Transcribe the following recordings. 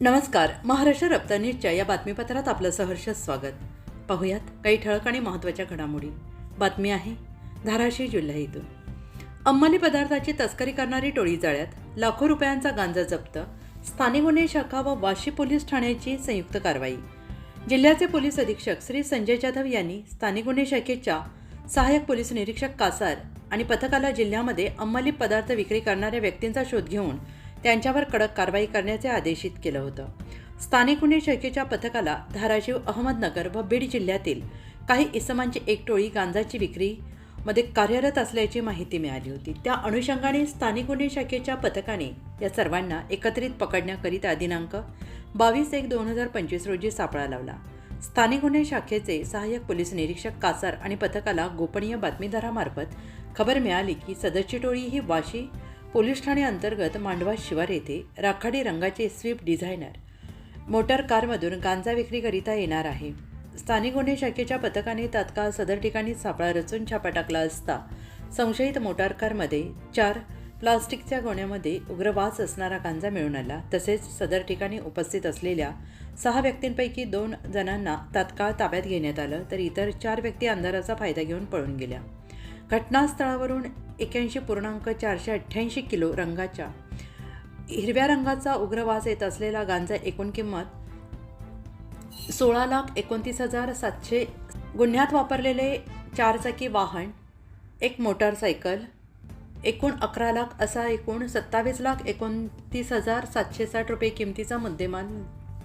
नमस्कार महाराष्ट्र रप्तानीच्या या बातमीपत्रात आपलं सहर्ष स्वागत. पाहुयात काही ठळक आणि महत्त्वाच्या घडामोडी. बातमी आहे धाराशिव जिल्हा इथून. अंमली पदार्थाची तस्करी करणारी टोळी जाळ्यात लाखो रुपयांचा गांजा जप्त स्थानिक गुन्हे शाखा व वाशी पोलीस ठाण्याची संयुक्त कारवाई. जिल्ह्याचे पोलीस अधीक्षक श्री संजय जाधव यांनी स्थानिक गुन्हे शाखेच्या सहाय्यक पोलीस निरीक्षक कासार आणि पथकाला जिल्ह्यामध्ये अंमली पदार्थ विक्री करणाऱ्या व्यक्तींचा शोध घेऊन त्यांच्यावर कडक कारवाई करण्याचे आदेशित केलं होतं. स्थानिक गुन्हे शाखेच्या पथकाला धाराशिव अहमदनगर व बीड जिल्ह्यातील काही इसमांची एक टोळी गांजाची विक्री मध्ये कार्यरत असल्याची माहिती मिळाली होती. त्या अनुषंगाने स्थानिक गुन्हे शाखेच्या पथकाने या सर्वांना एकत्रित पकडण्याकरिता दिनांक बावीस एक दोन हजार पंचवीस रोजी सापळा लावला. स्थानिक गुन्हे शाखेचे सहाय्यक पोलीस निरीक्षक कासार आणि पथकाला गोपनीय बातमीदारामार्फत खबर मिळाली की सदरची टोळी ही वाशी पोलीस ठाणे अंतर्गत मांडवा शिवार येथे राखाडी रंगाचे स्विफ्ट डिझायनर मोटार कारमधून गांजा विक्रीकरिता येणार आहे. स्थानिक गुन्हे शाखेच्या पथकाने तात्काळ सदर ठिकाणी सापळा रचून छापा टाकला असता संशयित मोटार कारमध्ये चार प्लास्टिकच्या गोण्यामध्ये उग्र वास असणारा गांजा मिळून आला. तसेच सदर ठिकाणी उपस्थित असलेल्या सहा व्यक्तींपैकी दोन जणांना तात्काळ ताब्यात घेण्यात आलं तर इतर चार व्यक्ती अंधाराचा फायदा घेऊन पळून गेल्या. घटनास्थळावरून एक्याऐंशी पूर्णांक चारशे अठ्ठ्याऐंशी किलो रंगाच्या हिरव्या रंगाचा उग्र वास येत असलेला गांजा एकूण किंमत सोळा लाख एकोणतीस हजार सातशे गुन्ह्यात वापरलेले चारचाकी वाहन एक मोटारसायकल एकूण अकरा लाख असा एकूण सत्तावीस लाख एकोणतीस हजार सातशे साठ रुपये किमतीचा मुद्देमाल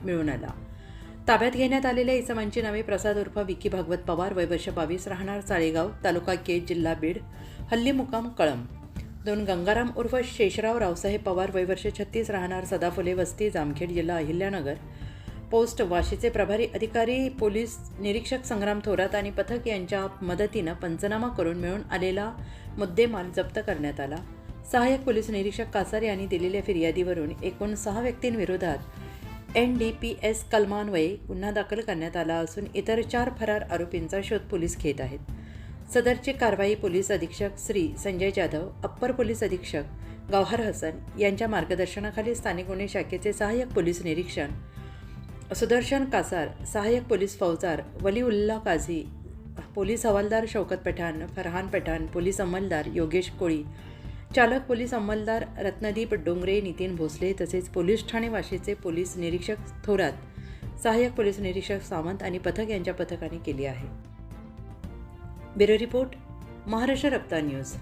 मिळून आला. ताब्यात घेण्यात आलेल्या इसमांची नावे प्रसाद उर्फ विकी भागवत पवार वय वर्ष बावीस राहणार चाळेगाव तालुका केज जिल्हा बीड हल्ली मुकाम कळम दोन गंगाराम उर्फ शेषराव रावसाहेब पवार वय वर्ष छत्तीस राहणार सदाफुले वस्ती जामखेड जिल्हा अहिल्यानगर. पोस्ट वाशीचे प्रभारी अधिकारी पोलीस निरीक्षक संग्राम थोरात आणि पथक यांच्या मदतीनं पंचनामा करून मिळून आलेला मुद्देमाल जप्त करण्यात आला. सहाय्यक पोलीस निरीक्षक कासार यांनी दिलेल्या फिर्यादीवरून एकूण सहा व्यक्तींविरोधात एन डी पी एस कलमान्वये गुन्हा दाखल करण्यात आला असून इतर चार फरार आरोपींचा शोध पोलीस घेत आहेत. सदरची कारवाई पोलीस अधीक्षक श्री संजय जाधव अप्पर पोलीस अधीक्षक गौहर हसन यांच्या मार्गदर्शनाखाली स्थानिक गुन्हे शाखेचे सहाय्यक पोलीस निरीक्षण सुदर्शन कासार सहाय्यक पोलीस फौजदार वलीउल्ला काझी पोलीस हवालदार शौकत पठाण फरहान पठाण पोलीस अंमलदार योगेश कोळी चालक पोलीस अंमलदार रत्नदीप डोंगरे नितीन भोसले तसेच पोलीस ठाणे वाशीचे पोलीस निरीक्षक थोरात सहाय्यक पोलीस निरीक्षक सावंत आणि पथक यांच्या पथकाने केली आहे. Bureau report Maharashtra Rapta news.